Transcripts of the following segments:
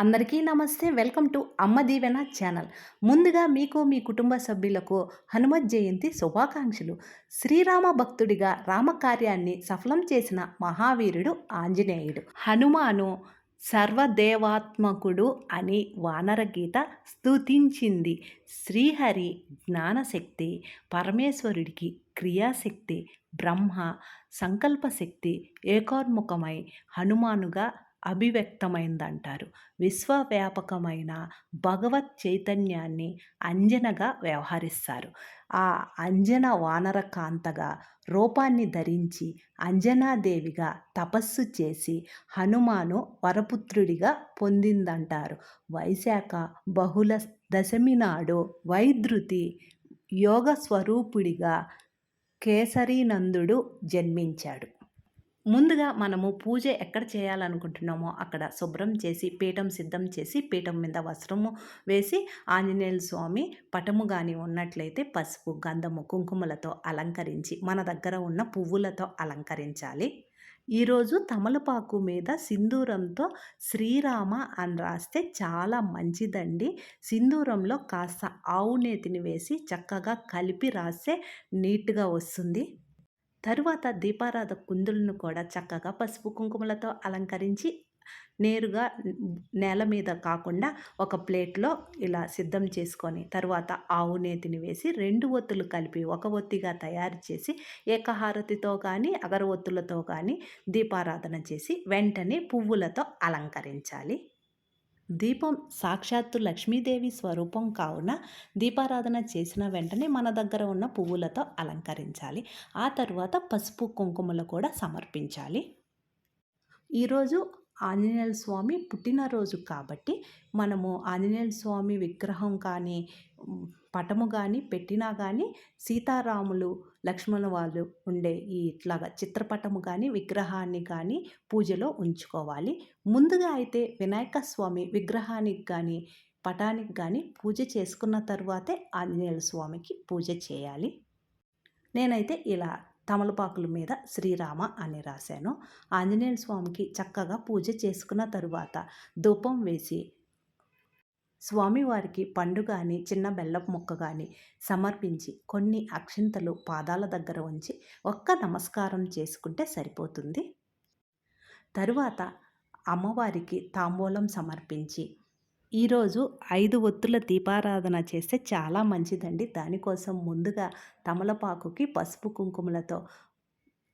అందరికీ నమస్తే. Welcome to అమ్మ దీవెన ఛానల్. ముందుగా మీకు మీ కుటుంబ సభ్యులకు హనుమత్ జయంతి శుభాకాంక్షలు. శ్రీరామ భక్తుడిగా రామకార్యాన్ని సఫలం చేసిన మహావీరుడు ఆంజనేయుడు. హనుమాను సర్వదేవాత్మకుడు అని వానర గీత స్తుతించింది. శ్రీహరి జ్ఞానశక్తి పరమేశ్వరుడికి క్రియాశక్తి బ్రహ్మ సంకల్పశక్తి ఏకోన్ముఖమై హనుమానుగా అభివ్యక్తమైందంటారు. విశ్వవ్యాపకమైన భగవత్ చైతన్యాన్ని అంజనగా వ్యవహరిస్తారు. ఆ అంజన వానర కాంతగా రూపాన్ని ధరించి అంజనాదేవిగా తపస్సు చేసి హనుమాను వరపుత్రుడిగా పొందిందంటారు. వైశాఖ బహుళ దశమి నాడు వైద్రుతి యోగ స్వరూపుడిగా కేసరీనందుడు జన్మించాడు. ముందుగా మనము పూజ ఎక్కడ చేయాలనుకుంటున్నామో అక్కడ శుభ్రం చేసి పీఠం సిద్ధం చేసి పీఠం మీద వస్త్రము వేసి ఆంజనేయుల స్వామి పటము కానీ ఉన్నట్లయితే పసుపు గంధము కుంకుమలతో అలంకరించి మన దగ్గర ఉన్న పువ్వులతో అలంకరించాలి. ఈరోజు తమలపాకు మీద సింధూరంతో శ్రీరామ అని రాస్తే చాలా మంచిదండి. సింధూరంలో కాస్త ఆవు నేతిని వేసి చక్కగా కలిపి రాస్తే నీట్గా వస్తుంది. తరువాత దీపారాధ కుందులను కూడా చక్కగా పసుపు కుంకుమలతో అలంకరించి నేరుగా నేల మీద కాకుండా ఒక ప్లేట్లో ఇలా సిద్ధం చేసుకొని తర్వాత ఆవు నేతిని వేసి రెండు ఒత్తులు కలిపి ఒక ఒత్తిగా తయారు చేసి ఏకహారతితో కానీ అగరవత్తులతో కానీ దీపారాధన చేసి వెంటనే పువ్వులతో అలంకరించాలి. దీపం సాక్షాత్తు లక్ష్మీదేవి స్వరూపం కావున దీపారాధన చేసిన వెంటనే మన దగ్గర ఉన్న పువ్వులతో అలంకరించాలి. ఆ తర్వాత పసుపు కుంకుమలు కూడా సమర్పించాలి. ఈరోజు ఆంజనేయుల స్వామి పుట్టినరోజు కాబట్టి మనము ఆంజనేయుల స్వామి విగ్రహం కానీ పటము కానీ పెట్టినా కానీ సీతారాములు లక్ష్మణ వాళ్ళు ఉండే ఈ ఇట్లాగా చిత్రపటము కానీ విగ్రహాన్ని కానీ పూజలో ఉంచుకోవాలి. ముందుగా అయితే వినాయక స్వామి విగ్రహానికి కానీ పటానికి కానీ పూజ చేసుకున్న తర్వాతే ఆంజనేయుల స్వామికి పూజ చేయాలి. నేనైతే ఇలా తమలపాకుల మీద శ్రీరామ అని రాశాను. ఆంజనేయ స్వామికి చక్కగా పూజ చేసుకున్న తరువాత ధూపం వేసి స్వామివారికి పండు కానీ చిన్న బెల్లపు ముక్క కానీ సమర్పించి కొన్ని అక్షింతలు పాదాల దగ్గర ఉంచి ఒక్క నమస్కారం చేసుకుంటే సరిపోతుంది. తరువాత అమ్మవారికి తాంబూలం సమర్పించి ఈరోజు ఐదు ఒత్తుల దీపారాధన చేస్తే చాలా మంచిదండి. దానికోసం ముందుగా తమలపాకుకి పసుపు కుంకుమలతో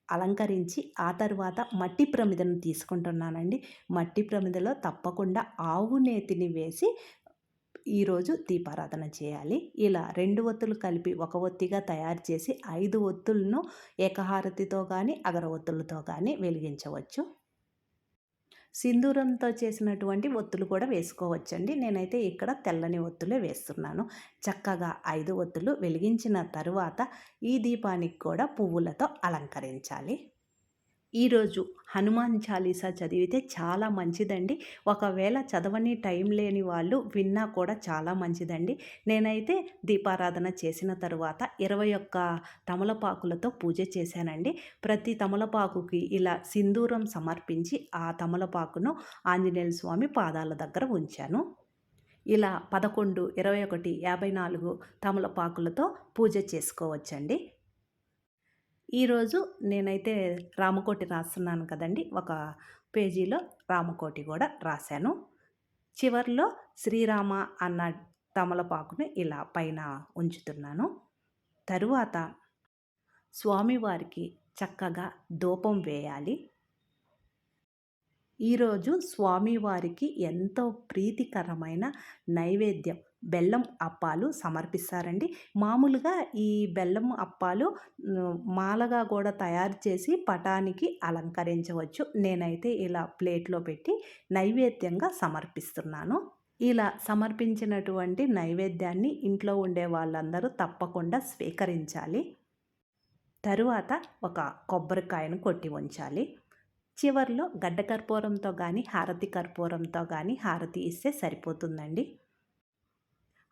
అలంకరించి ఆ తర్వాత మట్టి ప్రమిదను తీసుకుంటున్నానండి. మట్టి ప్రమిదలో తప్పకుండా ఆవు నేతిని వేసి ఈరోజు దీపారాధన చేయాలి. ఇలా రెండు ఒత్తులు కలిపి ఒక ఒత్తిగా తయారు చేసి ఐదు ఒత్తులను ఏకహారతితో కానీ అగరవత్తులతో కానీ వెలిగించవచ్చు. సింధూరంతో చేసినటువంటి ఒత్తులు కూడా వేసుకోవచ్చండి. నేనైతే ఇక్కడ తెల్లని ఒత్తులే వేస్తున్నాను. చక్కగా ఐదు ఒత్తులు వెలిగించిన తరువాత ఈ దీపానికి కూడా పువ్వులతో అలంకరించాలి. ఈరోజు హనుమాన్ చాలీసా చదివితే చాలా మంచిదండి. ఒకవేళ చదవని టైం లేని వాళ్ళు విన్నా కూడా చాలా మంచిదండి. నేనైతే దీపారాధన చేసిన తరువాత ఇరవై ఒక్క తమలపాకులతో పూజ చేశానండి. ప్రతి తమలపాకుకి ఇలా సింధూరం సమర్పించి ఆ తమలపాకును ఆంజనేయ స్వామి పాదాల దగ్గర ఉంచాను. ఇలా పదకొండు ఇరవై ఒకటి యాభై నాలుగు తమలపాకులతో పూజ చేసుకోవచ్చండి. ఈరోజు నేనైతే రామకోటి రాస్తున్నాను కదండి. ఒక పేజీలో రామకోటి కూడా రాశాను. చివరిలో శ్రీరామ అన్న తమలపాకుని ఇలా పైన ఉంచుతున్నాను. తరువాత స్వామివారికి చక్కగా ధూపం వేయాలి. ఈరోజు స్వామివారికి ఎంతో ప్రీతికరమైన నైవేద్యం బెల్లం అప్పాలు సమర్పిస్తారండి. మామూలుగా ఈ బెల్లం అప్పాలు మాలగా కూడా తయారు చేసి పటానికి అలంకరించవచ్చు. నేనైతే ఇలా ప్లేట్లో పెట్టి నైవేద్యంగా సమర్పిస్తున్నాను. ఇలా సమర్పించినటువంటి నైవేద్యాన్ని ఇంట్లో ఉండే వాళ్ళందరూ తప్పకుండా స్వీకరించాలి. తరువాత ఒక కొబ్బరికాయను కొట్టి ఉంచాలి. చివరిలో గడ్డ కర్పూరంతో కానీ హారతి కర్పూరంతో కానీ హారతి ఇస్తే సరిపోతుందండి.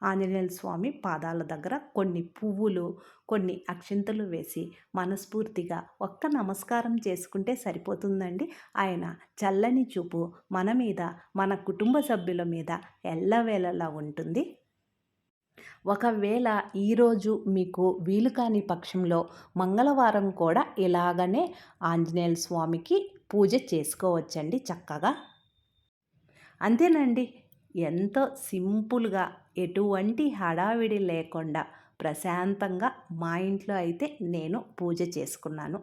ఆంజనేయ స్వామి పాదాల దగ్గర కొన్ని పువ్వులు కొన్ని అక్షింతలు వేసి మనస్ఫూర్తిగా ఒక్క నమస్కారం చేసుకుంటే సరిపోతుందండి. ఆయన చల్లని చూపు మన మీద మన కుటుంబ సభ్యుల మీద ఎల్లవేళలా ఉంటుంది. ఒకవేళ ఈరోజు మీకు వీలు కాని పక్షంలో మంగళవారం కూడా ఇలాగనే ఆంజనేయ స్వామికి పూజ చేసుకోవచ్చండి చక్కగా. అంతేనండి. ఎంతో సింపుల్గా ఎటువంటి హడావిడి లేకుండా ప్రశాంతంగా మా ఇంట్లో అయితే నేను పూజ చేసుకున్నాను.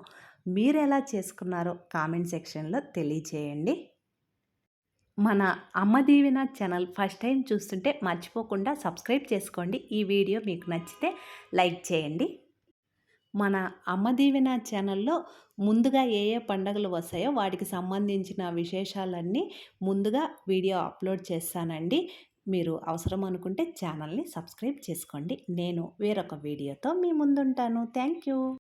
మీరు ఎలా చేసుకున్నారో కామెంట్ సెక్షన్లో తెలియజేయండి మన అమ్మ దీవెన ఛానల్ ఫస్ట్ టైం చూస్తుంటే మర్చిపోకుండా సబ్స్క్రైబ్ చేసుకోండి. ఈ వీడియో మీకు నచ్చితే లైక్ చేయండి. మన అమ్మ దీవెన ఛానల్లో ముందుగా ఏ ఏ పండుగలు వస్తాయో వాటికి సంబంధించిన విశేషాలన్నీ ముందుగా వీడియో అప్లోడ్ చేస్తానండి. మీరు అవసరం అనుకుంటే ఛానల్ని సబ్స్క్రైబ్ చేసుకోండి. నేను వేరొక వీడియోతో మీ ముందుంటాను. Thank you.